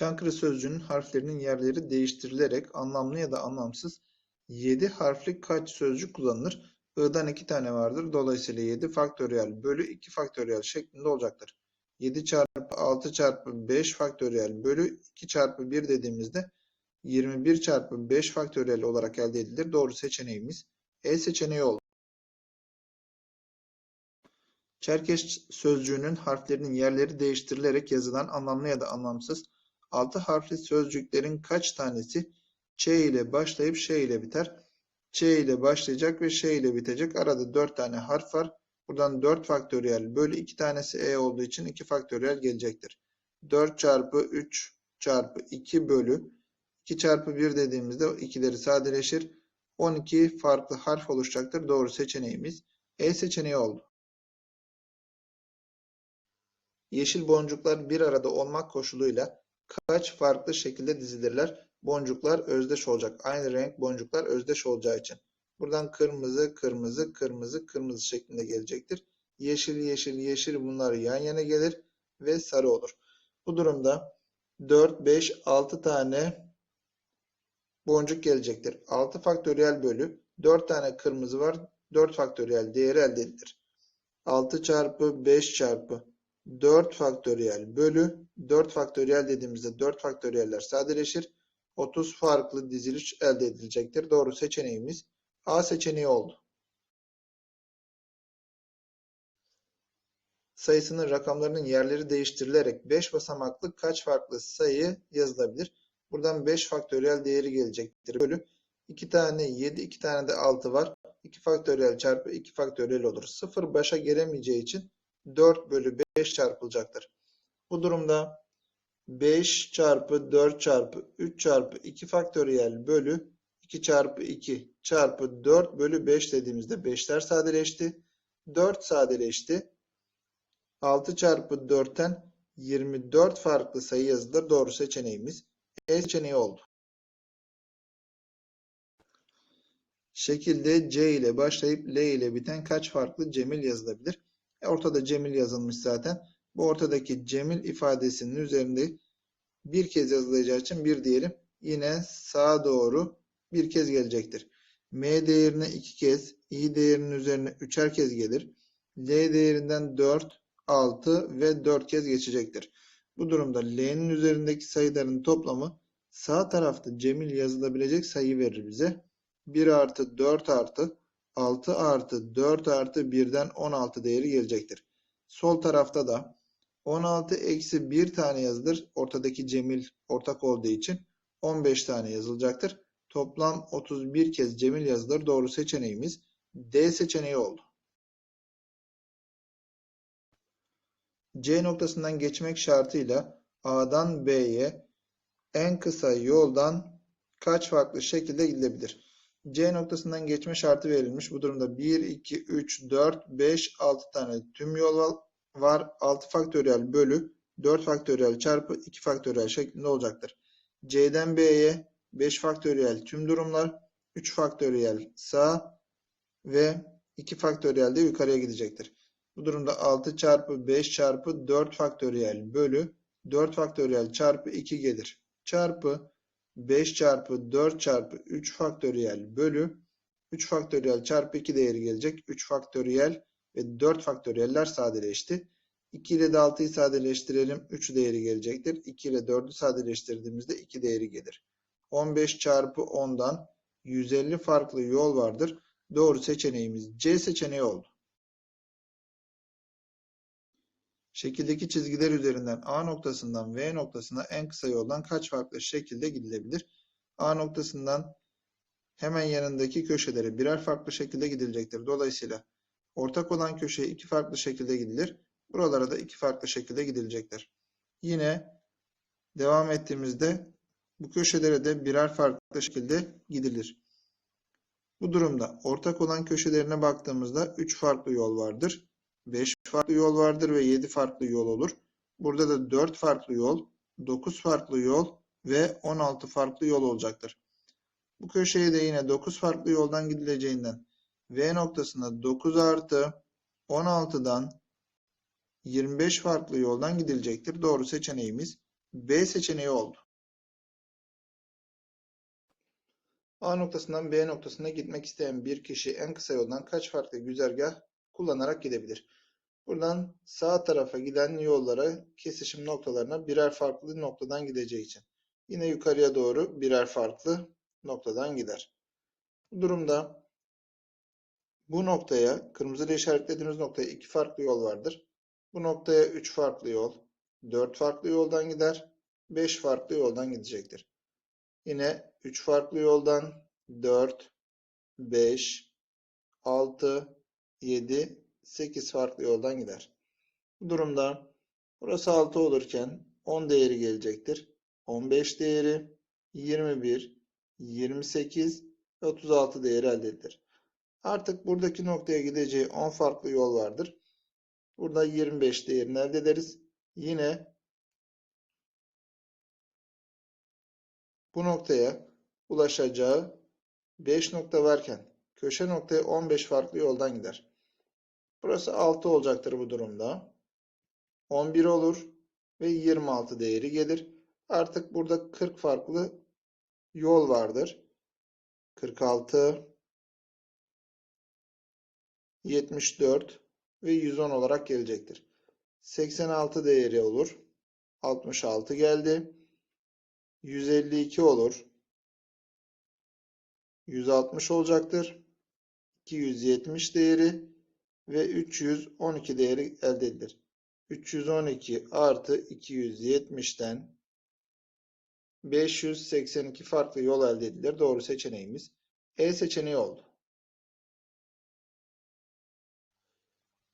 Çankırı sözcüğünün harflerinin yerleri değiştirilerek anlamlı ya da anlamsız 7 harfli kaç sözcük kullanılır? I'dan 2 tane vardır. Dolayısıyla 7 faktöriyel bölü 2 faktöriyel şeklinde olacaktır. 7 çarpı 6 çarpı 5 faktöriyel bölü 2 çarpı 1 dediğimizde 21 çarpı 5 faktöriyel olarak elde edilir. Doğru seçeneğimiz E seçeneği oldu. Çerkeş sözcüğünün harflerinin yerleri değiştirilerek yazılan anlamlı ya da anlamsız 6 harfli sözcüklerin kaç tanesi Ç ile başlayıp Ş ile biter? Ç ile başlayacak ve Ş ile bitecek. Arada 4 tane harf var. Buradan 4 faktöriyel bölü 2 tanesi E olduğu için 2 faktöriyel gelecektir. 4 çarpı 3 çarpı 2 bölü 2 çarpı 1 dediğimizde o ikileri sadeleşir. 12 farklı harf oluşacaktır. Doğru seçeneğimiz E seçeneği oldu. Yeşil boncuklar bir arada olmak koşuluyla kaç farklı şekilde dizilirler? Boncuklar özdeş olacak. Aynı renk boncuklar özdeş olacağı için. Buradan kırmızı, kırmızı, kırmızı, kırmızı şeklinde gelecektir. Yeşil, yeşil, yeşil bunlar yan yana gelir ve sarı olur. Bu durumda 4, 5, 6 tane boncuk gelecektir. 6 faktöriyel bölü 4 tane kırmızı var. 4 faktöriyel değeri elde edilir. 6 çarpı 5 çarpı 4 faktöriyel bölü 4 faktöriyel dediğimizde 4 faktöriyeller sadeleşir. 30 farklı diziliş elde edilecektir. Doğru seçeneğimiz A seçeneği oldu. Sayısının rakamlarının yerleri değiştirilerek 5 basamaklı kaç farklı sayı yazılabilir? Buradan 5 faktöriyel değeri gelecektir. Bölü 2 tane 7, 2 tane de 6 var. 2 faktöriyel çarpı 2 faktöriyel olur. 0 başa gelemeyeceği için 4 bölü 5 çarpılacaktır. Bu durumda 5 çarpı 4 çarpı 3 çarpı 2 faktöriyel bölü 2 çarpı 2 çarpı 4 bölü 5 dediğimizde 5'ler sadeleşti. 4 sadeleşti. 6 çarpı 4'ten 24 farklı sayı yazılır. Doğru seçeneğimiz E seçeneği oldu. Şekilde C ile başlayıp L ile biten kaç farklı Cemil yazılabilir? E, ortada Cemil yazılmış zaten. Bu ortadaki Cemil ifadesinin üzerinde bir kez yazılacağı için bir diyelim. Yine sağa doğru bir kez gelecektir. M değerine iki kez, I değerinin üzerine üçer kez gelir. L değerinden 4, 6 ve 4 kez geçecektir. Bu durumda L'nin üzerindeki sayıların toplamı sağ tarafta Cemil yazılabilecek sayı verir bize. 1 artı 4 artı 6 artı 4 artı 1'den 16 değeri gelecektir. Sol tarafta da 16 eksi 1 tane yazılır. Ortadaki Cemil ortak olduğu için 15 tane yazılacaktır. Toplam 31 kez Cemil yazılır. Doğru seçeneğimiz D seçeneği oldu. C noktasından geçmek şartıyla A'dan B'ye en kısa yoldan kaç farklı şekilde gidilebilir? C noktasından geçme şartı verilmiş. Bu durumda 1, 2, 3, 4, 5, 6 tane tüm yol var. 6 faktöriyel bölü 4 faktöriyel çarpı 2 faktöriyel şeklinde olacaktır. C'den B'ye 5 faktöriyel tüm durumlar, 3 faktöriyel sağ ve 2 faktöriyel de yukarıya gidecektir. Bu durumda 6 çarpı 5 çarpı 4 faktöriyel bölü 4 faktöriyel çarpı 2 gelir. Çarpı 5 çarpı 4 çarpı 3 faktöriyel bölü 3 faktöriyel çarpı 2 değeri gelecek. 3 faktöriyel ve 4 faktöriyeller sadeleşti. 2 ile de 6'yı sadeleştirelim. 3 değeri gelecektir. 2 ile 4'ü sadeleştirdiğimizde 2 değeri gelir. 15 çarpı 10'dan 150 farklı yol vardır. Doğru seçeneğimiz C seçeneği oldu. Şekildeki çizgiler üzerinden A noktasından V noktasına en kısa yoldan kaç farklı şekilde gidilebilir? A noktasından hemen yanındaki köşelere birer farklı şekilde gidilecektir. Dolayısıyla ortak olan köşeye iki farklı şekilde gidilir. Buralara da iki farklı şekilde gidilecektir. Yine devam ettiğimizde bu köşelere de birer farklı şekilde gidilir. Bu durumda ortak olan köşelerine baktığımızda 3 farklı yol vardır. 5 farklı yol vardır ve 7 farklı yol olur. Burada da 4 farklı yol, 9 farklı yol ve 16 farklı yol olacaktır. Bu köşeye de yine 9 farklı yoldan gidileceğinden V noktasına 9 artı 16'dan 25 farklı yoldan gidilecektir. Doğru seçeneğimiz B seçeneği oldu. A noktasından B noktasına gitmek isteyen bir kişi en kısa yoldan kaç farklı güzergah kullanarak gidebilir? Buradan sağ tarafa giden yollara kesişim noktalarına birer farklı noktadan gideceği için. Yine yukarıya doğru birer farklı noktadan gider. Bu durumda bu noktaya, kırmızıyla işaretlediğimiz noktaya iki farklı yol vardır. Bu noktaya üç farklı yol, dört farklı yoldan gider, beş farklı yoldan gidecektir. Yine 3 farklı yoldan 4, 5, 6, 7, 8 farklı yoldan gider. Bu durumda burası 6 olurken 10 değeri gelecektir. 15 değeri, 21, 28 ve 36 değeri elde edilir. Artık buradaki noktaya gideceği 10 farklı yol vardır. Burada 25 değerini elde ederiz. Yine bu noktaya ulaşacağı 5 nokta varken köşe noktaya 15 farklı yoldan gider. Burası 6 olacaktır bu durumda. 11 olur ve 26 değeri gelir. Artık burada 40 farklı yol vardır. 46 74 ve 110 olarak gelecektir. 86 değeri olur. 66 geldi. 152 olur. 160 olacaktır. 270 değeri ve 312 değeri elde edilir. 312 artı 270'ten 582 farklı yol elde edilir. Doğru seçeneğimiz E seçeneği oldu.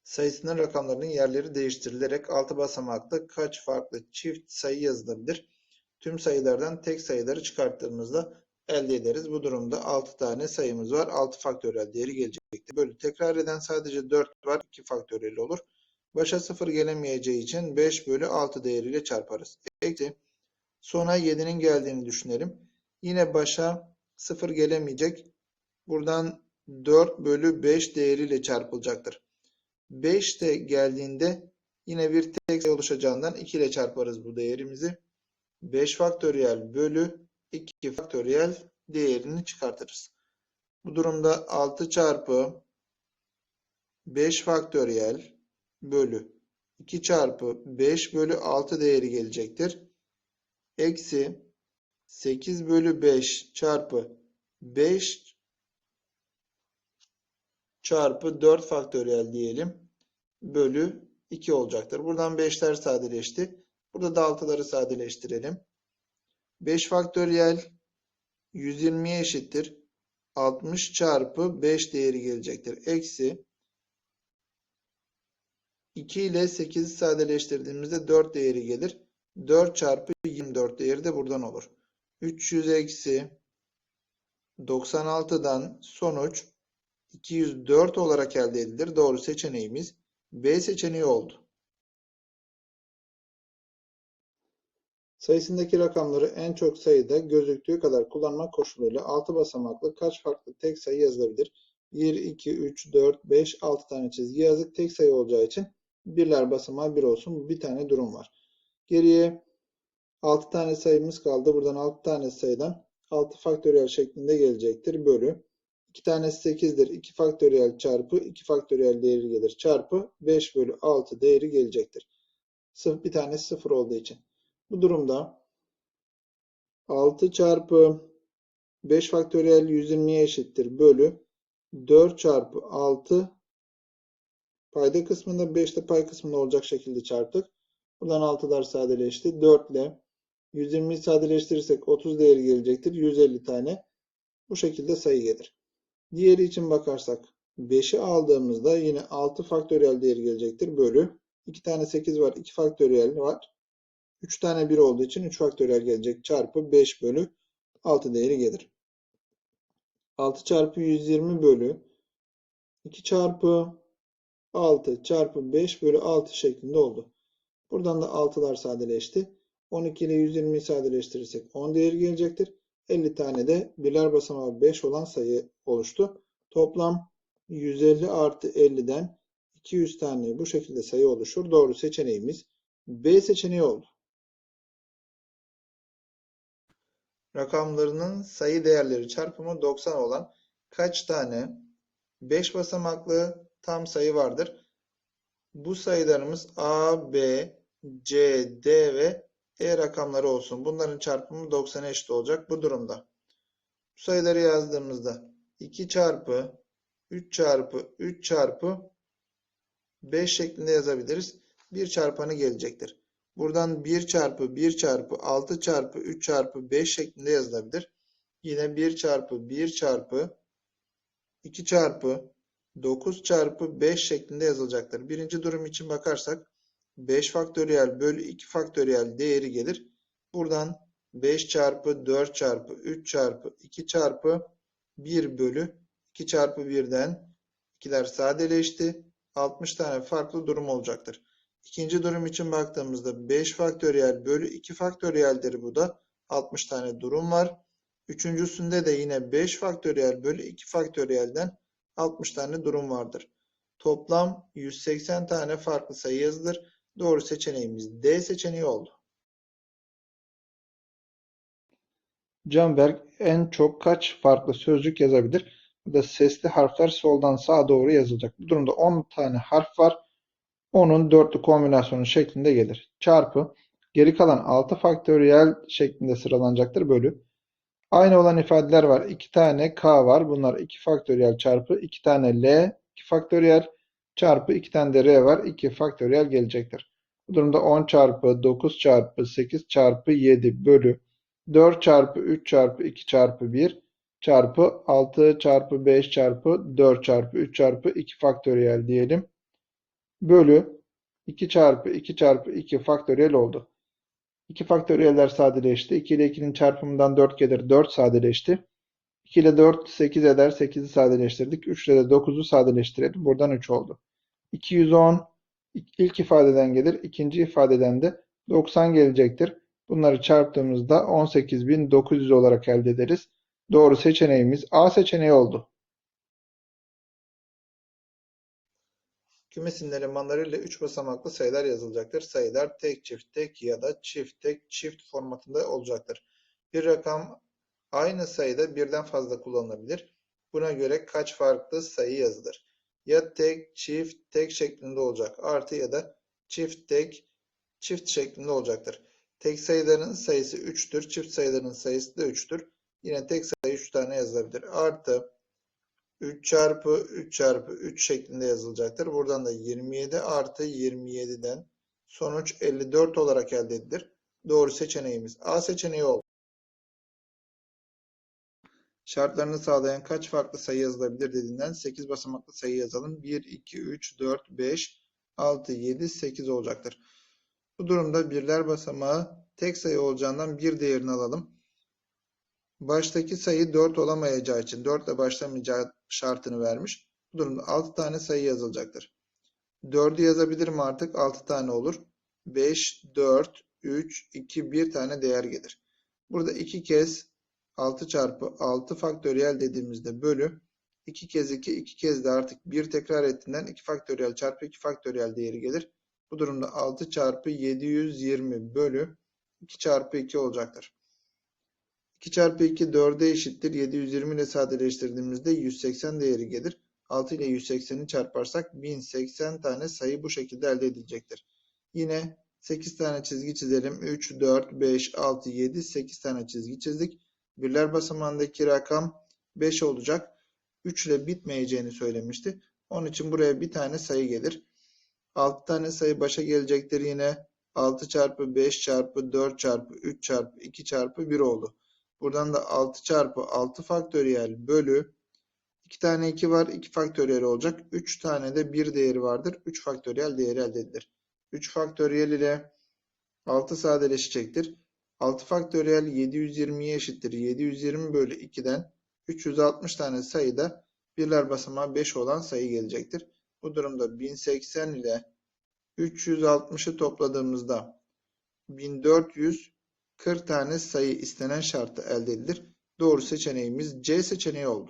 Sayısının rakamlarının yerleri değiştirilerek altı basamaklı kaç farklı çift sayı yazılabilir? Tüm sayılardan tek sayıları çıkarttığımızda elde ederiz. Bu durumda 6 tane sayımız var. 6 faktöriyel değeri gelecektir. Böyle tekrar eden sadece 4 var. 2 faktöriyel olur. Başa 0 gelemeyeceği için 5 bölü 6 değeriyle çarparız. Eksi. Sonra 7'nin geldiğini düşünelim. Yine başa 0 gelemeyecek. Buradan 4 bölü 5 değeriyle çarpılacaktır. 5 de geldiğinde yine bir tek sayı oluşacağından 2 ile çarparız bu değerimizi. 5 faktöriyel bölü 2 faktöriyel değerini çıkartırız. Bu durumda 6 çarpı 5 faktöriyel bölü 2 çarpı 5 bölü 6 değeri gelecektir. Eksi 8 bölü 5 çarpı 5 çarpı 4 faktöriyel diyelim. Bölü 2 olacaktır. Buradan 5'ler sadeleşti. Burada da 6'ları sadeleştirelim. 5 faktöriyel 120'ye eşittir. 60 çarpı 5 değeri gelecektir. Eksi 2 ile 8'i sadeleştirdiğimizde 4 değeri gelir. 4 çarpı 24 değeri de buradan olur. 300 eksi 96'dan sonuç 204 olarak elde edilir. Doğru seçeneğimiz B seçeneği oldu. Sayısındaki rakamları en çok sayıda gözüktüğü kadar kullanmak koşuluyla 6 basamaklı kaç farklı tek sayı yazılabilir? 1, 2, 3, 4, 5, 6 tane çizgi yazık tek sayı olacağı için birler basamağı 1 olsun. Bir tane durum var. Geriye 6 tane sayımız kaldı. Buradan 6 tane sayıdan 6 faktöriyel şeklinde gelecektir. Bölü. 2 tanesi 8'dir. 2 faktöriyel çarpı 2 faktöriyel değeri gelir. Çarpı 5 bölü 6 değeri gelecektir. Sırf bir tanesi 0 olduğu için. Bu durumda 6 çarpı 5 faktöriyel 120'ye eşittir. Bölü 4 çarpı 6 payda kısmında 5 de pay kısmında olacak şekilde çarptık. Buradan 6'lar sadeleşti. 4 ile 120'yi sadeleştirirsek 30 değeri gelecektir. 150 tane bu şekilde sayı gelir. Diğeri için bakarsak 5'i aldığımızda yine 6 faktöriyel değeri gelecektir. Bölü 2 tane 8 var. 2 faktöriyel var. 3 tane 1 olduğu için 3 faktöriyel gelecek. Çarpı 5 bölü 6 değeri gelir. 6 çarpı 120 bölü 2 çarpı 6 çarpı 5 bölü 6 şeklinde oldu. Buradan da 6'lar sadeleşti. 12 ile 120'yi sadeleştirirsek 10 değeri gelecektir. 50 tane de birler basamağı 5 olan sayı oluştu. Toplam 150 artı 50'den 200 tane bu şekilde sayı oluşur. Doğru seçeneğimiz B seçeneği oldu. Rakamlarının sayı değerleri çarpımı 90 olan kaç tane 5 basamaklı tam sayı vardır? Bu sayılarımız A, B, C, D ve E rakamları olsun. Bunların çarpımı 90'a eşit olacak bu durumda. Bu sayıları yazdığımızda 2 çarpı 3 çarpı 3 çarpı 5 şeklinde yazabiliriz. 1 çarpanı gelecektir. Buradan 1 çarpı 1 çarpı 6 çarpı 3 çarpı 5 şeklinde yazılabilir. Yine 1 çarpı 1 çarpı 2 çarpı 9 çarpı 5 şeklinde yazılacaktır. Birinci durum için bakarsak 5 faktöriyel bölü 2 faktöriyel değeri gelir. Buradan 5 çarpı 4 çarpı 3 çarpı 2 çarpı 1 bölü 2 çarpı 1'den 2'ler sadeleşti. 60 tane farklı durum olacaktır. İkinci durum için baktığımızda 5 faktöriyel bölü 2 faktöriyeldir bu da. 60 tane durum var. Üçüncüsünde de yine 5 faktöriyel bölü 2 faktöriyelden 60 tane durum vardır. Toplam 180 tane farklı sayı yazılır. Doğru seçeneğimiz D seçeneği oldu. Canberk en çok kaç farklı sözcük yazabilir? Burada sesli harfler soldan sağa doğru yazılacak. Bu durumda 10 tane harf var. Onun dörtlü kombinasyonu şeklinde gelir. Çarpı geri kalan 6 faktöriyel şeklinde sıralanacaktır bölü. Aynı olan ifadeler var. 2 tane k var. Bunlar 2 faktöriyel çarpı 2 tane l 2 faktöriyel çarpı 2 tane de r var. 2 faktöriyel gelecektir. Bu durumda 10 çarpı 9 çarpı 8 çarpı 7 bölü 4 çarpı 3 çarpı 2 çarpı 1 çarpı 6 çarpı 5 çarpı 4 çarpı 3 çarpı 2 faktöriyel diyelim. Bölü 2 çarpı 2 çarpı 2 faktöriyel oldu. 2 faktöriyeller sadeleşti. 2 ile 2'nin çarpımından 4 gelir. 4 sadeleşti. 2 ile 4 8 eder. 8'i sadeleştirdik. 3 ile de 9'u sadeleştirelim. Buradan 3 oldu. 210 ilk ifadeden gelir. ikinci ifadeden de 90 gelecektir. Bunları çarptığımızda 18.900 olarak elde ederiz. Doğru seçeneğimiz A seçeneği oldu. Kümesin elemanlarıyla 3 basamaklı sayılar yazılacaktır. Sayılar tek çift tek ya da çift tek çift formatında olacaktır. Bir rakam aynı sayıda birden fazla kullanılabilir. Buna göre kaç farklı sayı yazılır? Ya tek, çift, tek şeklinde olacak. Artı ya da çift, tek, çift şeklinde olacaktır. Tek sayıların sayısı 3'tür. Çift sayıların sayısı da 3'tür. Yine tek sayı 3 tane yazılabilir. Artı 3 çarpı 3 çarpı 3 şeklinde yazılacaktır. Buradan da 27 artı 27'den sonuç 54 olarak elde edilir. Doğru seçeneğimiz A seçeneği oldu. Şartlarını sağlayan kaç farklı sayı yazılabilir dediğinden 8 basamaklı sayı yazalım. 1, 2, 3, 4, 5, 6, 7, 8 olacaktır. Bu durumda birler basamağı tek sayı olacağından bir değerini alalım. Baştaki sayı 4 olamayacağı için 4 ile başlamayacağı şartını vermiş. Bu durumda 6 tane sayı yazılacaktır. 4'ü yazabilirim artık 6 tane olur. 5, 4, 3, 2, 1 tane değer gelir. Burada 2 kez 6 çarpı 6 faktöriyel dediğimizde bölü 2 kez 2, 2 kez de artık 1 tekrar ettiğinden 2 faktöriyel çarpı 2 faktöriyel değeri gelir. Bu durumda 6 çarpı 720 bölü 2 çarpı 2 olacaktır. 2 çarpı 2 4'e eşittir. 720 ile sadeleştirdiğimizde 180 değeri gelir. 6 ile 180'i çarparsak 1080 tane sayı bu şekilde elde edilecektir. Yine 8 tane çizgi çizelim. 3, 4, 5, 6, 7, 8 tane çizgi çizdik. Birler basamağındaki rakam 5 olacak. 3 ile bitmeyeceğini söylemişti. Onun için buraya bir tane sayı gelir. 6 tane sayı başa gelecektir yine. 6 çarpı 5 çarpı 4 çarpı 3 çarpı 2 çarpı 1 oldu. Buradan da 6 çarpı 6 faktöriyel bölü 2 tane 2 var. 2 faktöriyel olacak. 3 tane de 1 değeri vardır. 3 faktöriyel değeri elde edilir. 3 faktöriyel ile 6 sadeleşecektir. 6 faktöriyel 720'ye eşittir. 720 bölü 2'den 360 tane sayıda birler basamağı 5 olan sayı gelecektir. Bu durumda 1080 ile 360'ı topladığımızda 1400 40 tane sayı istenen şartı elde edilir. Doğru seçeneğimiz C seçeneği oldu.